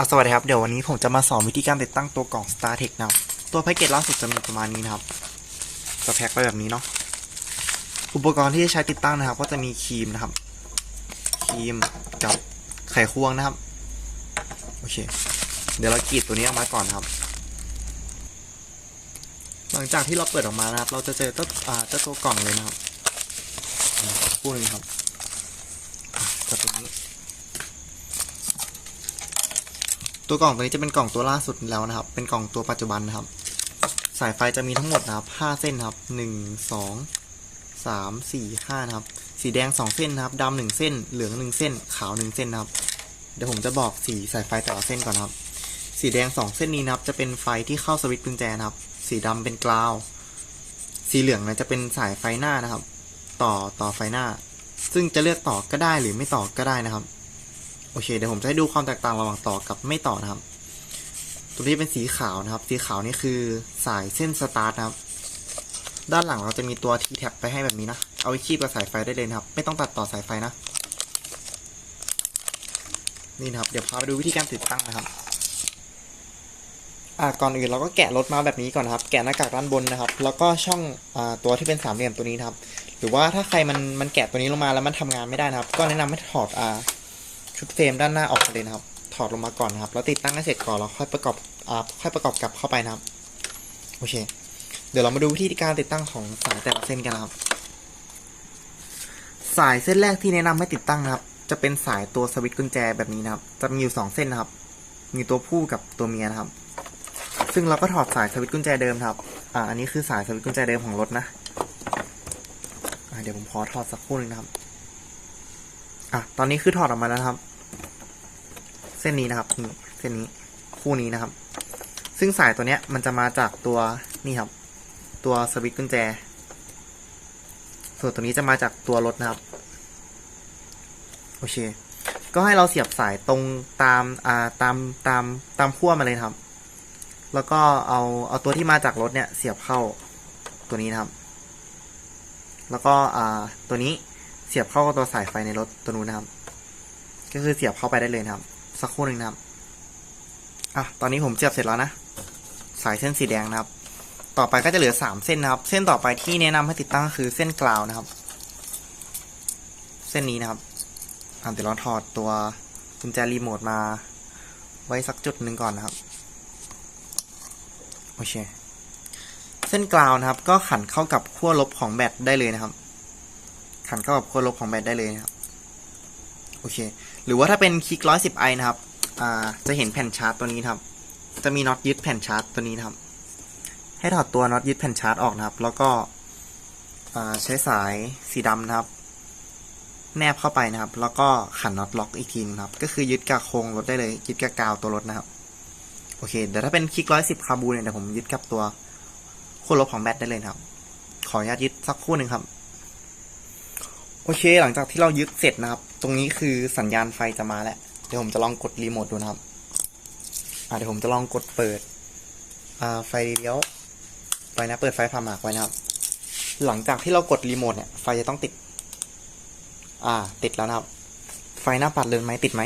อะสวัสดีครับ เดี๋ยววันนี้ผมจะมาสอนวิธีการติดตั้งตัวกล่อง StarTech นะครับ ตัวแพ็กเกจล่าสุดจะมีประมาณนี้นะครับ จะแพ็คไปแบบนี้เนาะ อุปกรณ์ที่จะใช้ติดตั้งนะครับ ก็จะมีครีมนะครับ ครีมกับไขควงนะครับ โอเค เดี๋ยวเรากรีดตัวนี้ออกมาก่อนนครับ หลังจากที่เราเปิดออกมานะครับ เราจะเจอเจ้าอ่าเจ้าตัวกล่องเลยนะครับคู่นึงครับอะกับตัวนี้ ตัวกล่องตัวนี้จะเป็นกล่องตัวล่าสุดแล้วนะครับ เป็นกล่องตัวปัจจุบันนะครับ สายไฟจะมีทั้งหมดนะครับ5เส้นครับ1 2 3 4 5นะครับ สีแดง2เส้นนะครับดำหนึ่งเส้น เหลือง1เส้น ขาว1เส้นนะครับ เดี๋ยวผมจะบอกสีสายไฟแต่ละเส้นก่อนนะครับ สีแดง2เส้นนี้นะครับ จะเป็นไฟที่เข้าสวิตช์กุญแจนะครับ สีดำเป็นกราว สีเหลืองนะจะเป็นสายไฟหน้านะครับ ต่อต่อไฟหน้า ซึ่งจะเลือกต่อก็ได้หรือไม่ต่อก็ได้นะครับ โอเคเดี๋ยวผมจะให้ดูความแตกต่างระหว่างต่อกับไม่ต่อนะครับ ตัวนี้เป็นสีขาวนะครับ สีขาวนี่คือสายเส้นสตาร์ทนะครับ ด้านหลังเราจะมีตัว T t a p ไปให้แบบนี้นะ เอาไว้คีบกับสายไฟได้เลยนะครับ ไม่ต้องตัดต่อสายไฟนะ นี่นะครับ เดี๋ยวพาไปดูวิธีการติดตั้งนะครับ อ่าก่อนอื่นเราก็แกะรถมาแบบนี้ก่อนนะครับ แกะหน้ากากด้านบนนะครับ แล้วก็ช่องอ่าตัวที่เป็นสามเหลี่ยมตัวนี้นะครับ หรือว่าถ้าใครมันมันแกะตัวนี้ลงมาแล้วมันทำงานไม่ได้นะครับ ก็แนะนำให้ถอดอ่า ชุดเฟรมด้านหน้าออกมาเลยนะครับ ถอดลงมาก่อนนะครับ แล้วติดตั้งให้เสร็จก่อนแล้วค่อยประกอบอ่าค่อยประกอบกลับเข้าไปนะครับโอเค เดี๋ยวเรามาดูวิธีการติดตั้งของสายแต่ละเส้นกันนะครับ สายเส้นแรกที่แนะนำให้ติดตั้งนะครับ จะเป็นสายตัวสวิตช์กุญแจแบบนี้นะครับ จะมีอยู่สองเส้นนะครับ มีตัวผู้กับตัวเมียนะครับ ซึ่งเราก็ถอดสายสวิตช์กุญแจเดิมครับ อ่า อันนี้คือสายสวิตช์กุญแจเดิมของรถนะอ่าเดี๋ยวผมขอถอดสักครู่หนึงนะครับ อะ ตอนนี้คือถอดออกมาแล้วครับ เส้นนี้นะครับนี่เส้นนี้คู่นี้นะครับ ซึ่งสายตัวเนี้ยมันจะมาจากตัวนี่ครับ ตัวสวิตช์กุญแจ ส่วนตัวนี้จะมาจากตัวรถนะครับ โอเค ก็ให้เราเสียบสายตรงตามอ่าตามตามตามขั้วมาเลยครับ แล้วก็เอาเอาตัวที่มาจากรถเนี่ยเสียบเข้าตัวนี้นะครับ แล้วก็อ่าตัวนี้เสียบเข้ากับตัวสายไฟในรถตัวนู้นนะครับ ก็คือเสียบเข้าไปได้เลยนะครับ สักครู่หนึ่งนะครับ อะ ตอนนี้ผมเสียบเสร็จแล้วนะ สายเส้นสีแดงนะครับ ต่อไปก็จะเหลือสามเส้นนะครับ เส้นต่อไปที่แนะนำให้ติดตั้งคือเส้นกราวนะครับ เส้นนี้นะครับอะเดี๋ยวเราถอดตัวกุญแจรีโมทมา ไว้สักจุดหนึ่งก่อนนะครับ โอเค เส้นกราวนะครับ ก็ขันเข้ากับขั้วลบของแบตได้เลยนะครับ ขันเข้ากับขั้วลบของแบตได้เลยนะครับ โอเค หรือว่าถ้าเป็นคลิกร้อยสิบไอนะครับจะเห็นแผ่นชาร์จตัวนี้ครับ จะมีน็อตยึดแผ่นชาร์จตัวนี้ครับ ให้ถอดตัวน็อตยึดแผ่นชาร์จออกนะครับ แล้วก็ใช้สายสีดำนะครับ แนบเข้าไปนะครับ แล้วก็ขันน็อตล็อกอีกทีนึงครับ ก็คือยึดกับโครงรถได้เลยยึดกับกาวตัวรถนะครับ โอเค เดี๋ยวถ้าเป็นคลิกร้อยสิบคาบูเนี่ยเดี๋ยวผมยึดกับตัวขั้วลบของแบตได้เลยครับ ขออนุญาตยึดสักคู่หนึ่งครับ โอเค หลังจากที่เรายึดเสร็จนะครับ ตรงนี้คือสัญญาณไฟจะมาแล้ว เดี๋ยวผมจะลองกดรีโมทดูนะครับอ่าเดี๋ยวผมจะลองกดเปิดอ่าไฟเลี้ยวไฟนะ เปิดไฟผ่าหมากไว้นะครับ หลังจากที่เรากดรีโมทเนี่ย ไฟจะต้องติด อ่า ติดแล้วนะครับ ไฟหน้าปัดเรือนไหมติดไหม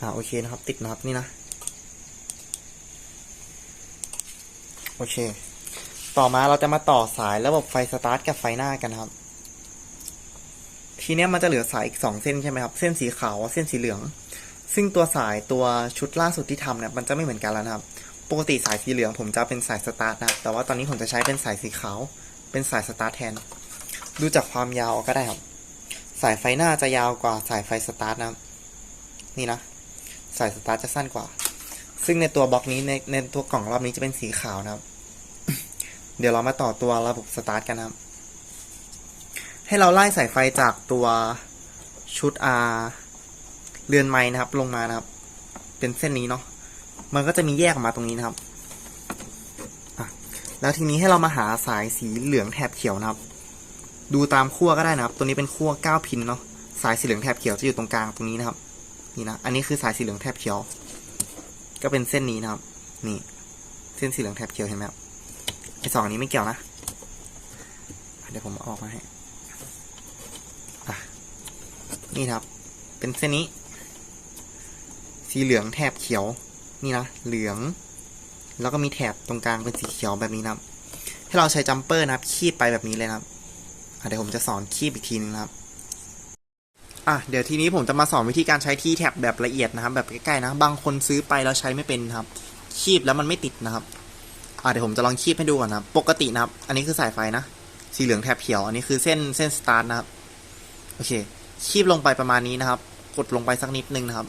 อ่า โอเคนะครับ ติดนะครับนี่นะ โอเค ต่อมาเราจะมาต่อสายระบบไฟสตาร์ทกับไฟหน้ากันครับ ทีเนี้ยมันจะเหลือสายอีกสองเส้นใช่ไหมครับเส้นสีขาวเส้นสีเหลือง ซึ่งตัวสายตัวชุดล่าสุดที่ทำเนี่ยมันจะไม่เหมือนกันแล้วนะครับ ปกติสายสีเหลืองผมจะเป็นสายสตาร์ทนะแต่ว่าตอนนี้ผมจะใช้เป็นสายสีขาว เป็นสายสตาร์ทแทน ดูจากความยาวก็ได้ครับ สายไฟหน้าจะยาวกว่าสายไฟสตาร์ทนะนี่นะสายสตาร์ทจะสั้นกว่า ซึ่งในตัวบล็อกนี้ในในตัวกล่องรอบนี้จะเป็นสีขาวนะครับ เดี๋ยวเรามาต่อตัวระบบสตาร์ทกันนะครับ ให้เราไล่สายไฟจากตัวชุด R เรือนไม้นะครับ ลงมานะครับ เป็นเส้นนี้เนาะมันก็จะมีแยกออกมาตรงนี้นะครับแล้วทีนี้ให้เรามาหาสายสีเหลืองแถบเขียวนะครับ ดูตามขั้วก็ได้นะครับ ตัวนี้เป็นขั้ว9พินเนาะสายสีเหลืองแถบเขียวจะอยู่ตรงกลางตรงนี้นะครับ นี่นะอันนี้คือสายสีเหลืองแถบเขียว ก็เป็นเส้นนี้นะครับ นี่ เส้นสีเหลืองแถบเขียวเห็นไหมครับไอสองนี้ไม่เกี่ยวนะเดี๋ยวผมออกมาให้ นี่ครับ เป็นเส้นนี้ สีเหลืองแถบเขียว นี่นะ เหลือง แล้วก็มีแถบตรงกลางเป็นสีเขียวแบบนี้นะครับ ให้เราใช้จัมเปอร์นะครับ คีบไปแบบนี้เลยนะครับเดี๋ยวผมจะสอนคีบอีกทีนึงนะครับอะเดี๋ยวทีนี้ผมจะมาสอนวิธีการใช้ที่แท็บแบบละเอียดนะครับ แบบใกล้ๆนะ บางคนซื้อไปแล้วใช้ไม่เป็นนครับ คีบแล้วมันไม่ติดนะครับอะเดี๋ยวผมจะลองคีบให้ดูก่อนนะครับปกตินะครับ อันนี้คือสายไฟนะ สีเหลืองแถบเขียว อันนี้คือเส้นเส้นสตาร์ทนะครับ โอเค คีบลงไปประมาณนี้นะครับ กดลงไปสักนิดนึงนะครับ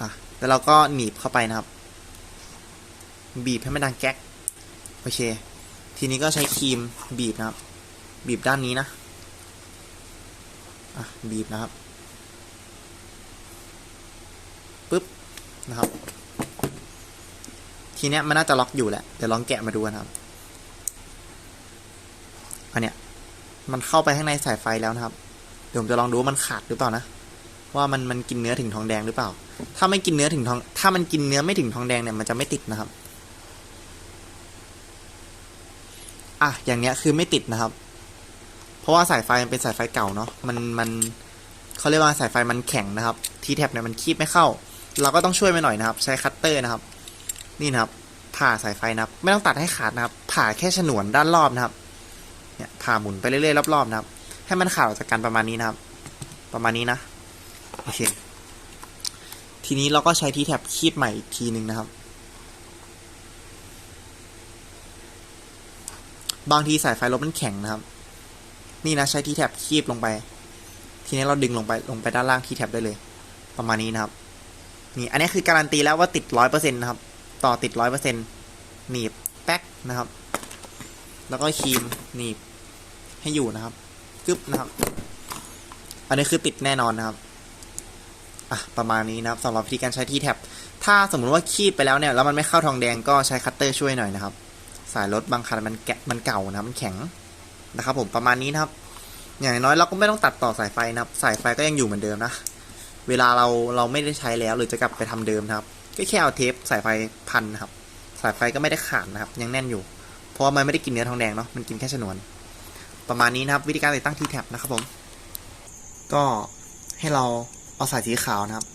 อะแล้วเราก็หนีบเข้าไปนะครับ บีบให้มันดังแก๊กโอเค ทีนี้ก็ใช้ครีมบีบนะครับ บีบด้านนี้นะอะบีบนะครับปึ๊บนะครับ ทีเนี้ยมันน่าจะล็อกอยู่แหละเดี๋ยวลองแกะมาดูนะครับอันเนี้ยมันเข้าไปข้างในสายไฟแล้วนะครับ ดี๋ยวผมจะลองดูว่ามันขาดหรือเปล่านะ ว่ามันมันกินเนื้อถึงทองแดงหรือเปล่า ถ้าไม่กินเนื้อถึงทอง ถ้ามันกินเนื้อไม่ถึงทองแดงเนี่ยมันจะไม่ติดนะครับ อะ อย่างเนี้ยคือไม่ติดนะครับ เพราะว่าสายไฟมันเป็นสายไฟเก่าเนาะ มันมันเขาเรียกว่าสายไฟมันแข็งนะครับทีแท็บเนี่ยมันคีบไม่เข้า เราก็ต้องช่วยมันหน่อยนะครับ ใช้คัตเตอร์นะครับ นี่นะครับ ผ่าสายไฟนะครับ ไม่ต้องตัดให้ขาดนะครับ ผ่าแค่ฉนวนด้านรอบนะครับ เนี่ยผ่าหมุนไปเรื่อยๆรอบๆนะครับ ให้มันขาดออกจากกันประมาณนี้นะครับ ประมาณนี้นะโอเคทีนี้เราก็ใช้ที่แท็บคีบใหม่อีกทีหนึ่งนะครับ บางทีสายไฟรถมันแข็งนะครับ นี่นะใช้ที่แท็บคีบลงไป ทีนี้เราดึงลงไปลงไปด้านล่างที่แท็บได้เลย ประมาณนี้นะครับ นี่อันนี้คือการันตีแล้วว่าติดร้อยเปอร์เซ็นต์นะครับ ต่อติดร้อยเปอร์เซ็นต์หนีบแป๊กนะครับ แล้วก็ครีมหนีบให้อยู่นะครับ กึบนะครับ อันนี้คือติดแน่นอนนะครับอะประมาณนี้นะครับสำหรับวิธีการใช้ที่แท็บถ้าสมมุติว่าคีบไปแล้วเนี่ยแล้วมันไม่เข้าทองแดงก็ใช้คัตเตอร์ช่วยหน่อยนะครับ สายรถบางคันมันแกะมันเก่านะมันแข็งนะครับ ผมประมาณนี้นะครับ อย่างน้อยเราก็ไม่ต้องตัดต่อสายไฟนะครับ สายไฟก็ยังอยู่เหมือนเดิมนะเวลาเราเราไม่ได้ใช้แล้วหรือจะกลับไปทำเดิมนะครับก็แค่เอาเทปสายไฟพันนะครับ สายไฟก็ไม่ได้ขาดนะครับ ยังแน่นอยู่ เพราะว่ามันไม่ได้กินเนื้อทองแดงเนาะมันกินแค่ฉนวน ประมาณนี้นะครับ วิธีการติดตั้งทีแท็บนะครับผม ก็ให้เราเอาสายสีขาวนะครับ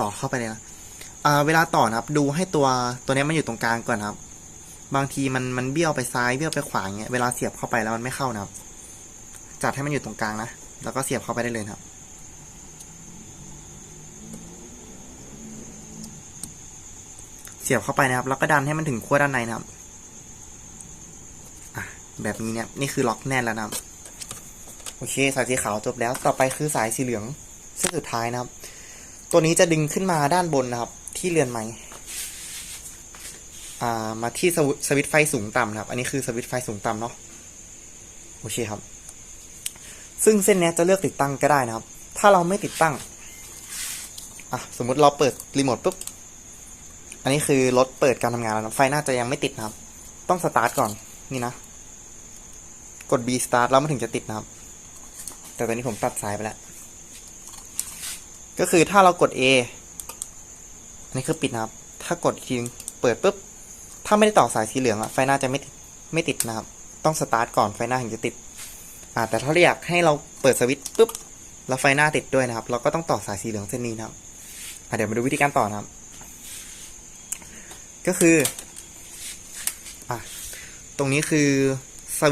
ต่อเข้าไปเลยนะเวลาต่อนะครับ ดูให้ตัวตัวนี้มันอยู่ตรงกลางก่อนนะครับ บางทีมันมันเบี้ยวไปซ้ายเบี้ยวไปขวาอย่างเงี้ยเวลาเสียบเข้าไปแล้วมันไม่เข้านะครับ จัดให้มันอยู่ตรงกลางนะแล้วก็เสียบเข้าไปได้เลยครับเสียบเข้าไปนะครับ แล้วก็ดันให้มันถึงขั้วด้านในนะครับ แบบนี้เนี่ยนี่คือล็อกแน่นแล้วนะครับโอเค สายสีขาวจบแล้วต่อไปคือสายสีเหลืองเส้นสุดท้ายนะครับ ตัวนี้จะดึงขึ้นมาด้านบนนะครับ ที่เรือนไม้อ่ามาที่สวิตช์ไฟสูงต่ำนะครับ อันนี้คือสวิตช์ไฟสูงต่ำเนาะโอเคครับ ซึ่งเส้นนี้จะเลือกติดตั้งก็ได้นะครับ ถ้าเราไม่ติดตั้งอะสมมุติเราเปิดรีโมทปุ๊บอันนี้คือรถเปิดการทำงานแล้วนะไฟน่าจะยังไม่ติดนะครับ ต้องสตาร์ทก่อนนี่นะ กด B start แล้วมันถึงจะติดนะครับ แต่ตอนนี้ผมตัดสายไปแล้ว ก็คือถ้าเรากด A อันนี้คือปิดนะครับ ถ้ากดทีนึงเปิดปุ๊บ ถ้าไม่ได้ต่อสายสีเหลืองอะไฟหน้าจะไม่ติดไม่ติดนะครับ ต้องสตาร์ทก่อนไฟหน้าถึงจะติด อ่า แต่ถ้าเราอยากให้เราเปิดสวิตช์ปุ๊บ แล้วไฟหน้าติดด้วยนะครับ เราก็ต้องต่อสายสีเหลืองเส้นนี้นะครับเดี๋ยวมาดูวิธีการต่อนะครับ ก็คือ อะ ตรงนี้คือ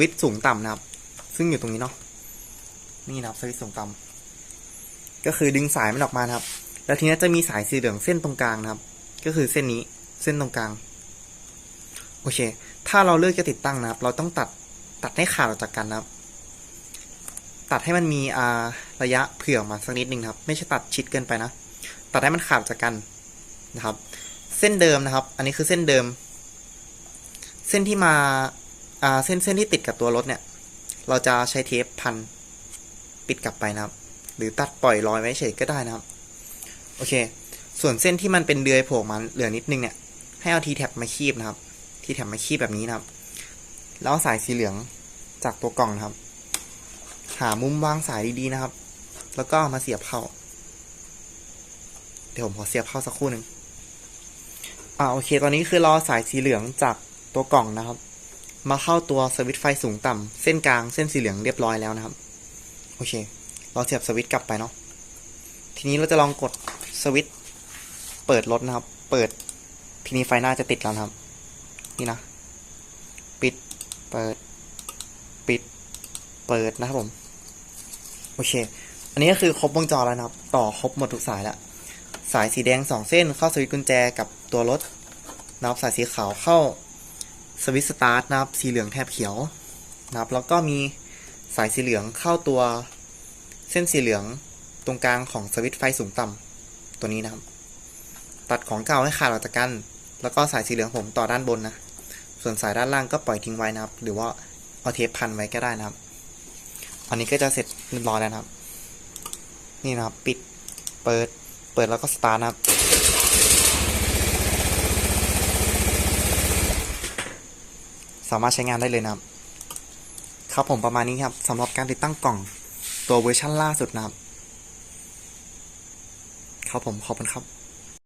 วิตช์สูงต่ำนะครับ ซึ่งอยู่ตรงนี้เนาะนี่นะครับสวิตช์สูงต่ำก็คือดึงสายมันออกมาครับ แล้วทีนี้จะมีสายสีเหลืองเส้นตรงกลางนะครับ ก็คือเส้นนี้เส้นตรงกลางโอเค ถ้าเราเลือกจะติดตั้งนะครับ เราต้องตัดตัดให้ขาดออกจากกันนะครับ ตัดให้มันมีอ่าระยะเผื่ออมาสักนิดนึงนะครับ ไม่ใช่ตัดชิดเกินไปนะ ตัดให้มันขาดออกจากกันนะครับ เส้นเดิมนะครับ อันนี้คือเส้นเดิม เส้นที่มา เส้นเส้นที่ติดกับตัวรถเนี่ย เราจะใช้เทปพันปิดกลับไปนะครับ หรือตัดปล่อยรอยไว้เฉยก็ได้นะครับ โอเค ส่วนเส้นที่มันเป็นเดือยโผล่มาเหลือนิดนึงเนี่ย ให้เอาทีแท็บมาคีบนะครับ ทีแท็บมาคีบแบบนี้นะครับ แล้วสายสีเหลืองจากตัวกล่องนะครับ หามุมวางสายดีๆนะครับ แล้วก็มาเสียบเข้า เดี๋ยวผมขอเสียบเข้าสักครู่หนึ่งอ่าโอเค ตอนนี้คือรอสายสีเหลืองจากตัวกล่องนะครับ มาเข้าตัวสวิตไฟสูงต่ำเส้นกลางเส้นสีเหลืองเรียบร้อยแล้วนะครับ โอเค เราเสียบสวิตกลับไปเนาะทีนี้เราจะลองกดสวิตเปิดรถนะครับ เปิดทีนี้ไฟหน้าจะติดแล้วนะครับนี่นะ ปิดเปิด ปิด เปิดนะครับผม โอเค อันนี้ก็คือครบวงจรแล้วนะครับ ต่อครบหมดทุกสายแล้ว สายสีแดงสองเส้นเข้าสวิตช์กุญแจกับตัวรถนะครับสายสีขาวเข้า สวิตสตาร์ทนะครับ สีเหลืองแทบเขียวนะครับ แล้วก็มีสายสีเหลืองเข้าตัวเส้นสีเหลืองตรงกลางของสวิตไฟสูงต่ำตัวนี้นะครับ ตัดของเก่าให้ขาดออกจากกัน แล้วก็สายสีเหลืองผมต่อด้านบนนะ ส่วนสายด้านล่างก็ปล่อยทิ้งไว้นะครับ หรือว่าเอาเทปพันไว้ก็ได้นะครับ อันนี้ก็จะเสร็จเรียบร้อยแล้วนะครับ นี่นะครับ ปิด เปิด เปิดแล้วก็สตาร์ทนะครับ สามารถใช้งานได้เลยนะครับ ครับผมประมาณนี้ครับสำหรับการติดตั้งกล่องตัวเวอร์ชันล่าสุดนะครับ ครับผมขอบคุณครับ